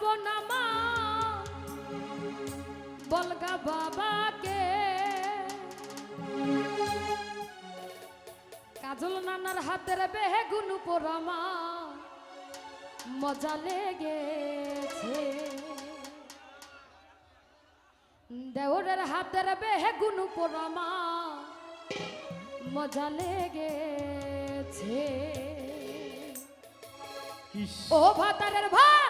যাব না মা বলগা কাজল নানার হাতের বেহেগুন পোড়া মা মজা লেগেছে। দেওরের হাতের বেহেগুন পোড়া মা মজা লেগেছে। ও ভাতারের ভাত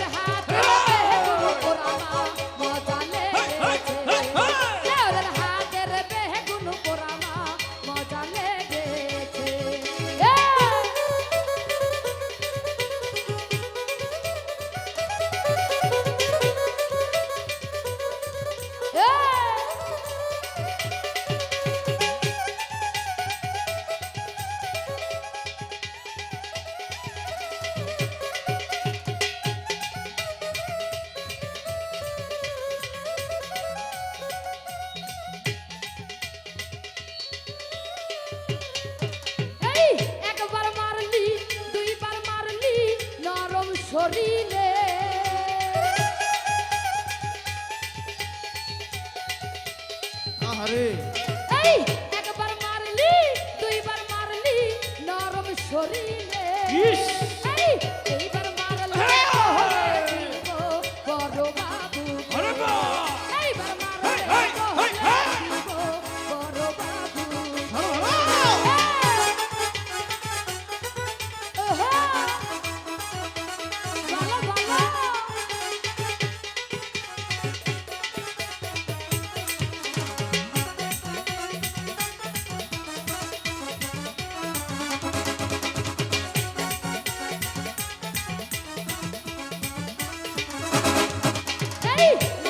শরীরে। আরে এই একবার মারলি দুইবার মারলি নরম শরীরে। ইস! Hey!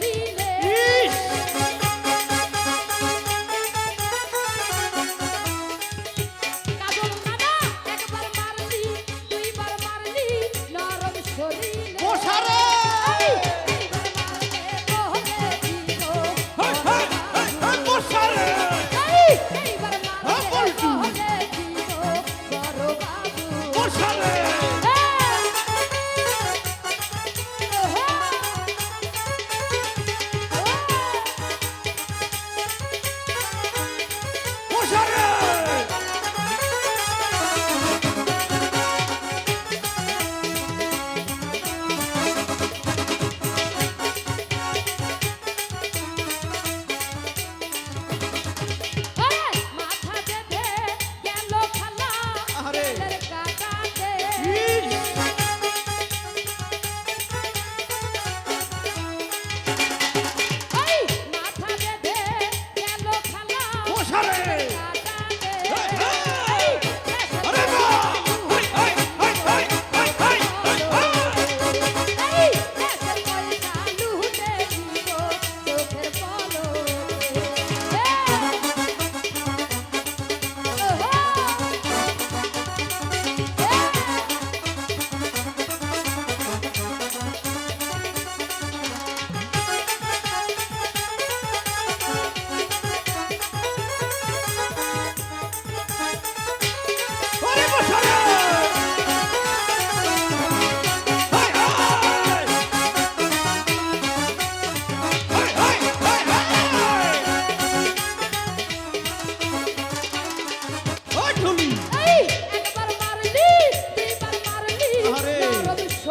me.